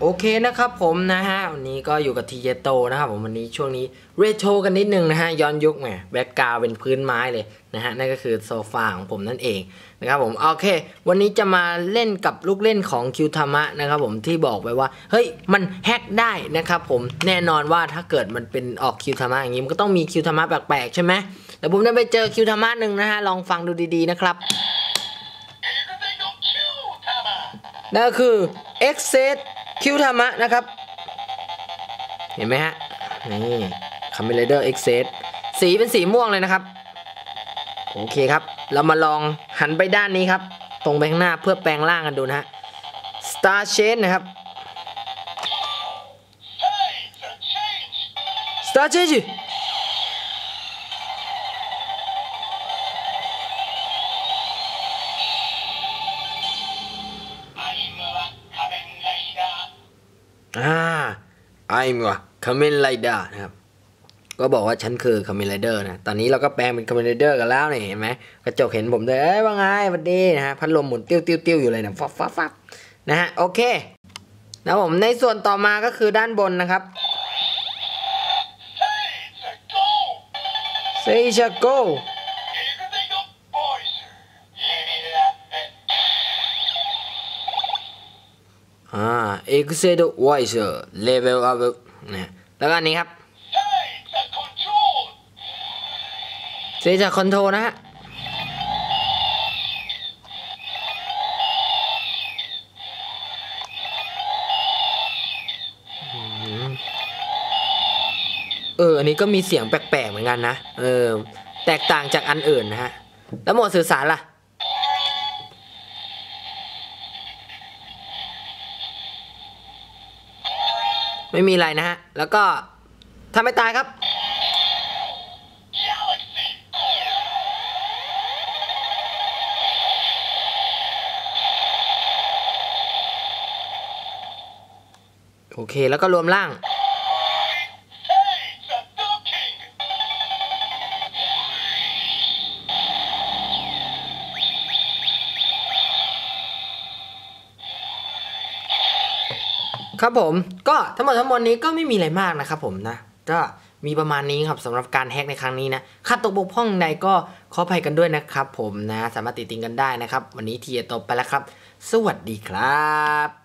โอเคนะครับผมนะฮะวันนี้ก็อยู่กับทีเจโตนะครับผมวันนี้ช่วงนี้เรโทรกันนิดนึงนะฮะย้อนยุคแหมแบ็กกราวเป็นพื้นไม้เลยนะฮะนั่นก็คือโซฟาของผมนั่นเองนะครับผมโอเค วันนี้จะมาเล่นกับลูกเล่นของคิวทามะนะครับผมที่บอกไปว่าเฮ้ยมันแฮกได้นะครับผมแน่นอนว่าถ้าเกิดมันเป็นออกคิวทามะอย่างนี้มันก็ต้องมีคิวทามะแปลกๆใช่ไหมแต่ผมได้ไปเจอคิวทามะหนึ่งนะฮะลองฟังดูดีๆนะครับนั่นก็คือ e x c e s คิวธรรมะนะครับ เห็นไหมฮะ นี่คัมเบลเดอร์ e x c e s สีเป็นสีม่วงเลยนะครับ โอเคครับ เรามาลองหันไปด้านนี้ครับ ตรงไปข้างหน้าเพื่อแปลงร่างกันดูนะฮะ Star Chain นะครับ Star Change อ่าไอ้มวะคาเมนไรเดอร์นะครับ ก็บอกว่าฉันคือคาเมนไรเดอร์นะ ตอนนี้เราก็แปลงเป็นคาเมนไรเดอร์กันแล้วเนี่ยเห็นไหมกระจกเห็นผมเลยเอ้ยว่าไงวัสดีนะฮะพัดลมหมุนติ้วติ้วติ้วอยู่เลยนะฟับฟับฟับนะฮะโอเคนะผมในส่วนต่อมาก็คือด้านบนนะครับเซชาโก อ่าเอ็กเซดไวเซอร์เลเวลอัพนะแล้วก็อันนี้ครับ เซชาคอนโทรนะฮะเออ อันนี้ก็มีเสียงแปลกๆเหมือนกันนะ เออ แตกต่างจากอันอื่นนะฮะ แล้วโหมดสื่อสารล่ะ ไม่มีอะไรนะฮะ แล้วก็ถ้าไม่ตายครับ โอเคแล้วก็รวมร่าง ครับผมก็ทั้งหมดทั้งมวลนี้ก็ไม่มีอะไรมากนะครับผมนะก็มีประมาณนี้ครับสำหรับการแฮกในครั้งนี้นะขาดตกบกพร่องใดก็ขออภัยกันด้วยนะครับผมนะสามารถติดติงกันได้นะครับ วันนี้ทีเอตบไปแล้วครับ สวัสดีครับ